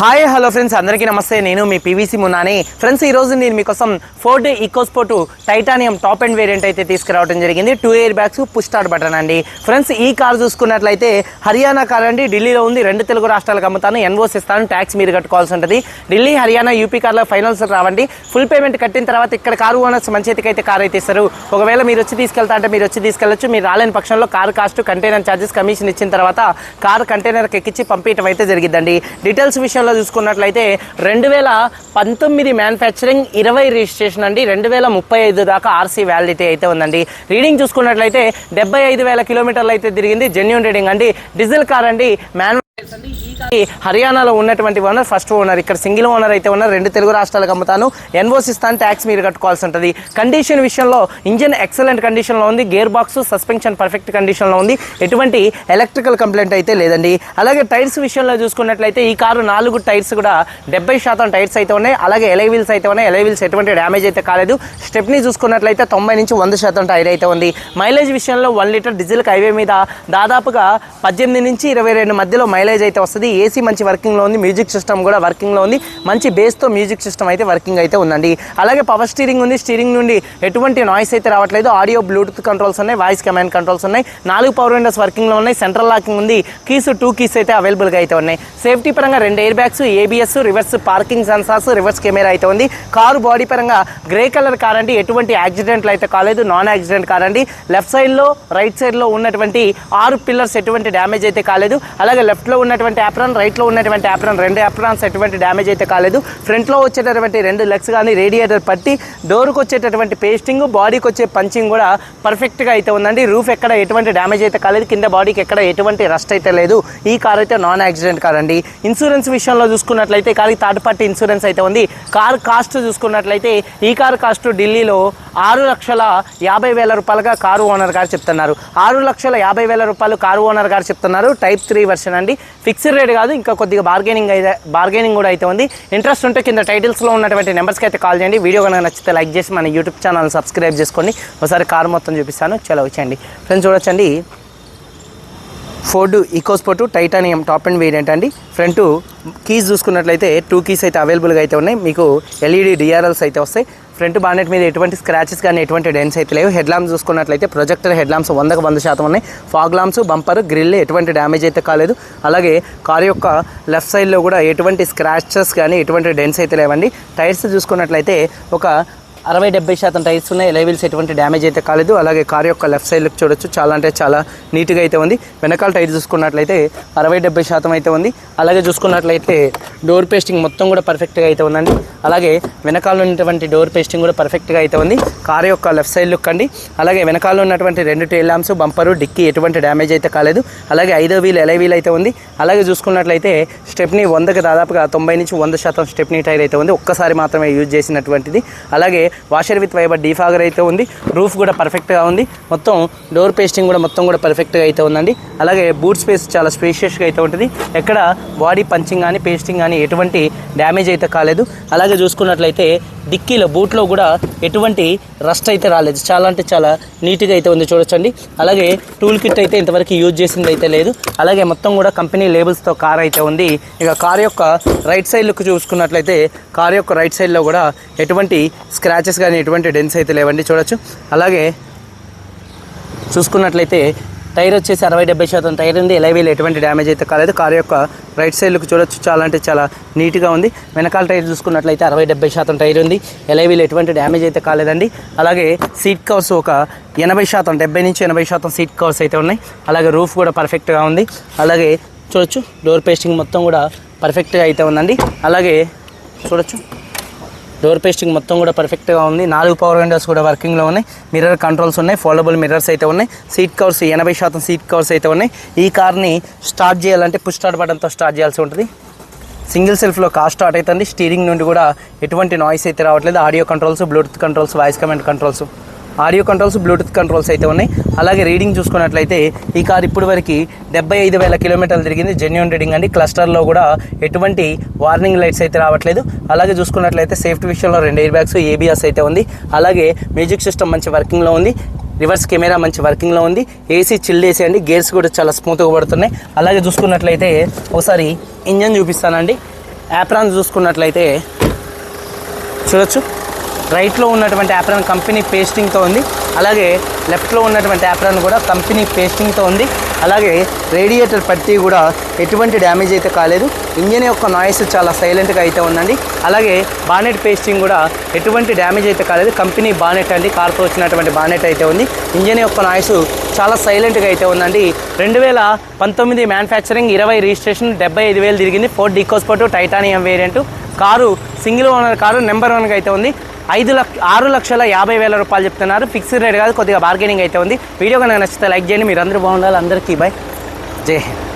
Hi hello friends. అందరికీ నమస్తే. నేను మీ పీవీసీ మున్నాని. ఫ్రెండ్స్ ఈ రోజు నేను మీకోసం Ford EcoSport titanium top and variant అయితే తీసుకురావడం జరిగింది. Two airbags push start button అండి. ఫ్రెండ్స్ ఈ కార్ చూసుకున్నట్లయితే హర్యానా కార్ అండి. ఢిల్లీలో ఉంది. రెండు తెలుగు రాష్ట్రాలకు అమ్ముతాను. ఎన్ఓస్ ఇస్తాను. ట్యాక్స్ మీరు కట్టుకోవాల్సి ఉంటుంది. ఢిల్లీ హర్యానా యూపీ కార్లో ఫైనల్స్ రావండి. ఫుల్ పేమెంట్ కట్టిన తర్వాత ఇక్కడ కారు ఓనర్స్ మంచి అయితే కార్ అయితే ఇస్తారు. ఒకవేళ మీరు వచ్చి తీసుకెళ్తా అంటే మీరు వచ్చి తీసుకెళ్ళచ్చు. మీరు రాలేని పక్షంలో car cost container charges commission ఇచ్చిన తర్వాత కార్ కంటైనర్కి ఎక్కించి పంపించడం అయితే జరిగిందండి డీటెయిల్స్ విషయంలో చూసుకున్నట్లయితే రెండు వేల పంతొమ్మిది మ్యానుఫ్యాక్చరింగ్ ఇరవై రిజిస్ట్రేషన్ అండి. రెండు వేల ముప్పై ఐదు దాకా ఆర్సీ వ్యాలిడిటీ అయితే ఉందండి. రీడింగ్ చూసుకున్నట్లయితే డెబ్బై ఐదు వేల కిలోమీటర్లు అయితే తిరిగింది. జెన్యున్ రీడింగ్ అండి. డీజిల్ కార్ అండి. మ్యాన్ ఈ హర్యానాలో ఉన్నటువంటి ఓనర్ ఫస్ట్ ఓనర్ ఇక్కడ సింగిల్ ఓనర్ అయితే ఉన్నారు. రెండు తెలుగు రాష్ట్రాలకు అమ్ముతాను. ఎన్ఓసి ఇస్తాను ట్యాక్స్ మీరు కట్టుకోవాల్సి ఉంటుంది. కండిషన్ విషయంలో ఇంజిన్ ఎక్సలెంట్ కండిషన్లో ఉంది. గేర్ బాక్స్ సస్పెన్షన్ పర్ఫెక్ట్ కండిషన్లో ఉంది. ఎటువంటి ఎలక్ట్రికల్ కంప్లైంట్ అయితే లేదండి. అలాగే టైర్స్ విషయంలో చూసుకున్నట్లయితే ఈ కారు నాలుగు టైర్స్ కూడా డెబ్బై శాతం టైర్స్ అయితే ఉన్నాయి. అలాగే ఎలై వీల్స్ అయితే ఉన్నాయి. ఎలై వీల్స్ ఎటువంటి డ్యామేజ్ అయితే కాలేదు. స్టెప్ని చూసుకున్నట్లయితే తొంభై నుంచి వంద శాతం టైర్ అయితే ఉంది. మైలేజ్ విషయంలో వన్ లీటర్ డీజిల్ హైవే మీద దాదాపుగా పద్దెనిమిది నుంచి ఇరవై రెండు మధ్యలో మైలేజ్ అయితే వస్తుంది. ఏసీ మంచి వర్కింగ్లో ఉంది మ్యూజిక్ సిస్టమ్ కూడా వర్కింగ్లో ఉంది మంచి బేస్తో మ్యూజిక్ సిస్టమ్ అయితే వర్కింగ్ అయితే ఉందండి. అలాగే పవర్ స్టీరింగ్ ఉంది స్టీరింగ్ నుండి ఎటువంటి నాయిస్ అయితే రావట్లేదు ఆడియో బ్లూటూత్ కంట్రోల్స్ ఉన్నాయి వాయిస్ కమాండ్ కంట్రోల్స్ ఉన్నాయి నాలుగు పవర్ విండోస్ వర్కింగ్లో ఉన్నాయి సెంట్రల్ లాకింగ్ ఉంది కీస్ టూ కీస్ అయితే అవైలబుల్గా అయితే ఉన్నాయి. సేఫ్టీ పరంగా రెండు air bags ABS reverse parking sensors reverse camera అయితే ఉంది. కారు బాడీ పరంగా గ్రే కలర్ కార్ అండి ఎటువంటి యాక్సిడెంట్లు అయితే కాలేదు నాన్ యాక్సిడెంట్ కార్ అండి. లెఫ్ట్ సైడ్లో రైట్ సైడ్లో ఉన్నటువంటి ఆరు పిల్లర్స్ ఎటువంటి డ్యామేజ్ అయితే కాలేదు అలాగే లెఫ్ట్లో ఉన్నటువంటి యాప్రాన్ రైట్లో ఉన్నటువంటి యాప్రాన్ రెండు యాప్రాన్స్ ఎటువంటి డ్యామేజ్ అయితే కాలేదు. ఫ్రంట్లో వచ్చేటటువంటి రెండు లెగ్స్ కానీ రేడియేటర్ పట్టి డోర్కి వచ్చేటటువంటి పేస్టింగ్ బాడీకి వచ్చే పంచింగ్ కూడా పర్ఫెక్ట్గా అయితే ఉందండి. రూఫ్ ఎక్కడ ఎటువంటి డ్యామేజ్ అయితే కాలేదు. కింద బాడీకి ఎక్కడ ఎటువంటి రస్ట్ అయితే లేదు. ఈ కార్ అయితే నాన్ యాక్సిడెంట్ కార్ అండి. ఇన్సూరెన్స్ విషయంలో చూసుకున్నట్లయితే కార్కి థర్డ్ పార్టీ ఇన్సూరెన్స్ అయితే ఉంది. కార్ కాస్ట్ చూసుకున్నట్లయితే ఈ కార్ కాస్ట్ ఢిల్లీలో ఆరు లక్షల యాభై వేల రూపాయలుగా కారు ఓనర్ గారు చెప్తున్నారు. ఆరు లక్షల యాభై వేల రూపాయలు కారు ఓనర్ గారు చెప్తున్నారు. టైప్ త్రీ వర్షన్ అండి. ఫిక్స్డ్ రేట్ కాదు ఇంకా కొద్దిగా బార్గెనింగ్ అయితే బార్గెనింగ్ కూడా అయితే ఉంది. ఇంట్రెస్ట్ ఉంటే కింద టైటిల్స్లో ఉన్నటువంటి నెంబర్స్కి అయితే కాల్ చేయండి. వీడియో కనుక నచ్చితే లైక్ చేసి మన యూట్యూబ్ ఛానల్ సబ్స్క్రైబ్ చేసుకోండి. ఒకసారి కార్ మొత్తం చూపిస్తాను. చలో వచ్చేయండి. ఫ్రెండ్స్ చూడొచ్చండి. Ford EcoSport Titanium top and variant అండి. ఫ్రంట్ కీస్ చూసుకున్నట్లయితే టూ కీస్ అయితే అవైలబుల్గా అయితే ఉన్నాయి. మీకు ఎల్ఈడి డిఆర్ఎల్స్ అయితే వస్తాయి. ఫ్రంట్ బానెట్ మీద ఎటువంటి స్క్రాచెస్ కానీ ఎటువంటి డెన్స్ అయితే లేవు. హెడ్ లాంప్స్ చూసుకున్నట్లయితే ప్రొజెక్టర్ హెడ్ లాంప్స్ వందకు వంద శాతం ఉన్నాయి. ఫాగ్ లాంప్స్ బంపర్ గ్రిల్ ఎటువంటి డ్యామేజ్ అయితే కాలేదు. అలాగే కార్ యొక్క లెఫ్ట్ సైడ్లో కూడా ఎటువంటి స్క్రాచెస్ కానీ ఎటువంటి డెన్స్ అయితే లేవండి. టైర్స్ చూసుకున్నట్లయితే ఒక అరవై డెబ్బై శాతం టైర్స్ ఉన్నాయి. లెవెల్స్ ఎటువంటి డ్యామేజ్ అయితే కాలేదు. అలాగే కార్ యొక్క లెఫ్ట్ సైడ్ లుక్ చూడొచ్చు. చాలా అంటే చాలా నీట్గా అయితే ఉంది. వెనకాల టైర్ చూసుకున్నట్లయితే అరవై డెబ్బై శాతం అయితే ఉంది. అలాగే చూసుకున్నట్లయితే డోర్ పేస్టింగ్ మొత్తం కూడా పర్ఫెక్ట్గా అయితే ఉందండి. అలాగే వెనకాల ఉన్నటువంటి డోర్ పేస్టింగ్ కూడా పర్ఫెక్ట్గా అయితే ఉంది. కార్ యొక్క లెఫ్ట్ సైడ్ లుక్ అండి. అలాగే వెనకాల ఉన్నటువంటి రెండు టైల్ ల్యాంప్స్ బంపరు డిక్కీ ఎటువంటి డ్యామేజ్ అయితే కాలేదు. అలాగే ఐదో వీల్ ఎలై వీల్ అయితే ఉంది. అలాగే చూసుకున్నట్లయితే స్టెప్ని వందకి దాదాపుగా తొంభై నుంచి వంద శాతం స్టెప్నీ టైర్ అయితే ఉంది. ఒక్కసారి మాత్రమే యూజ్ చేసినటువంటిది. అలాగే వాషర్ విత్ వైబర్ డీఫాగర్ అయితే ఉంది. రూఫ్ కూడా పర్ఫెక్ట్గా ఉంది. మొత్తం డోర్ పేస్టింగ్ కూడా మొత్తం కూడా పర్ఫెక్ట్గా అయితే ఉందండి. అలాగే బూట్ స్పేస్ చాలా స్పేషియస్గా అయితే ఉంటుంది. ఎక్కడ బాడీ పంచింగ్ కానీ పేస్టింగ్ కానీ ఎటువంటి డ్యామేజ్ అయితే కాలేదు. అలాగే చూసుకున్నట్లయితే డిక్కీలో బూట్లో కూడా ఎటువంటి రస్ట్ అయితే రాలేదు. చాలా అంటే చాలా నీట్గా అయితే ఉంది చూడొచ్చండి. అలాగే టూల్ కిట్ అయితే ఇంతవరకు యూజ్ చేసింది అయితే లేదు. అలాగే మొత్తం కూడా కంపెనీ లేబుల్స్తో కార్ అయితే ఉంది. ఇక కార్ యొక్క రైట్ సైడ్ లుక్ చూసుకున్నట్లయితే కార్ యొక్క రైట్ సైడ్లో కూడా ఎటువంటి స్క్రాచెస్ కానీ ఎటువంటి డెన్స్ అయితే లేవండి చూడొచ్చు. అలాగే చూసుకున్నట్లయితే టైర్ వచ్చేసి అరవై డెబ్బై శాతం టైర్ ఉంది. ఎలైవీలు ఎటువంటి డ్యామేజ్ అయితే కాలేదు. కార్ యొక్క రైట్ సైడ్ లుక్ చూడొచ్చు. చాలా అంటే చాలా నీట్గా ఉంది. వెనకాల టైర్ చూసుకున్నట్లయితే అరవై డెబ్బై శాతం టైర్ ఉంది. ఎలైవీలు ఎటువంటి డ్యామేజ్ అయితే కాలేదండి. అలాగే సీట్ కవర్స్ ఒక ఎనభై శాతం డెబ్బై నుంచి ఎనభై శాతం సీట్ కవర్స్ అయితే ఉన్నాయి. అలాగే రూఫ్ కూడా పర్ఫెక్ట్గా ఉంది. అలాగే చూడొచ్చు. డోర్ పేస్టింగ్ మొత్తం కూడా పర్ఫెక్ట్గా అయితే ఉందండి. అలాగే చూడొచ్చు. డోర్ పేస్టింగ్ మొత్తం కూడా పర్ఫెక్ట్గా ఉంది. నాలుగు పవర్ విండోస్ కూడా వర్కింగ్లో ఉన్నాయి. మిర్రర్ కంట్రోల్స్ ఉన్నాయి. ఫోల్డబుల్ మిర్రర్స్ అయితే ఉన్నాయి. సీట్ కవర్స్ ఎనభై శాతం సీట్ కవర్స్ అయితే ఉన్నాయి. ఈ కార్ని స్టార్ట్ చేయాలంటే పుష్ స్టార్ట్ బటన్తో స్టార్ట్ చేయాల్సి ఉంటుంది. సింగిల్ సెల్ఫ్లో కార్ స్టార్ట్ అవుతుంది స్టీరింగ్ నుండి కూడా ఎటువంటి నాయిస్ అయితే రావట్లేదు. Audio controls Bluetooth controls voice command controls audio controls Bluetooth controls అయితే ఉన్నాయి. అలాగే రీడింగ్ చూసుకున్నట్లయితే ఈ కార్ ఇప్పుడు వరకు డెబ్బై ఐదు వేల కిలోమీటర్లు తిరిగింది. జెన్యున్ రీడింగ్ అండి. క్లస్టర్లో కూడా ఎటువంటి వార్నింగ్ లైట్స్ అయితే రావట్లేదు. అలాగే చూసుకున్నట్లయితే సేఫ్టీ విషయంలో రెండు ఎయిర్ బ్యాగ్స్ ఏబిఎస్ అయితే ఉంది. అలాగే మ్యూజిక్ సిస్టమ్ మంచి వర్కింగ్లో ఉంది. రివర్స్ కెమెరా మంచి వర్కింగ్లో ఉంది. ఏసీ చిల్డ్ ఏసీ అండి. గేర్స్ కూడా చాలా స్మూత్గా పడుతున్నాయి. అలాగే చూసుకున్నట్లయితే ఒకసారి ఇంజన్ చూపిస్తానండి. యాప్రాన్ చూసుకున్నట్లయితే చూడొచ్చు. రైట్లో ఉన్నటువంటి యాప్రాన్ కంపెనీ పేస్టింగ్తో ఉంది. అలాగే లెఫ్ట్లో ఉన్నటువంటి యాప్రాన్ కూడా కంపెనీ పేస్టింగ్తో ఉంది. అలాగే రేడియేటర్ పట్టి కూడా ఎటువంటి డ్యామేజ్ అయితే కాలేదు. ఇంజన్ యొక్క నాయిస్ చాలా సైలెంట్గా అయితే ఉందండి. అలాగే బానెట్ పేస్టింగ్ కూడా ఎటువంటి డ్యామేజ్ అయితే కాలేదు. కంపెనీ బానెట్ అండి. కార్తో వచ్చినటువంటి బానెట్ అయితే ఉంది. ఇంజన్ యొక్క నాయిస్ చాలా సైలెంట్గా అయితే ఉందండి. రెండు వేల పంతొమ్మిది మ్యానుఫ్యాక్చరింగ్ ఇరవై రిజిస్ట్రేషన్ డెబ్బై ఐదు వేలు తిరిగింది. Ford EcoSport Titanium variant. Car single owner car number వన్గా అయితే ఉంది. ఐదు లక్ష ఆరు లక్షల యాభై వేల రూపాయలు చెప్తున్నారు. ఫిక్స్డ్ రేట్ కాదు కొద్దిగా బార్గెనింగ్ అయితే ఉంది. వీడియో కనుక నచ్చితే లైక్ చేయండి. మీరు అందరూ బాగుండాలి. అందరికీ బాయ్ జై హింద్.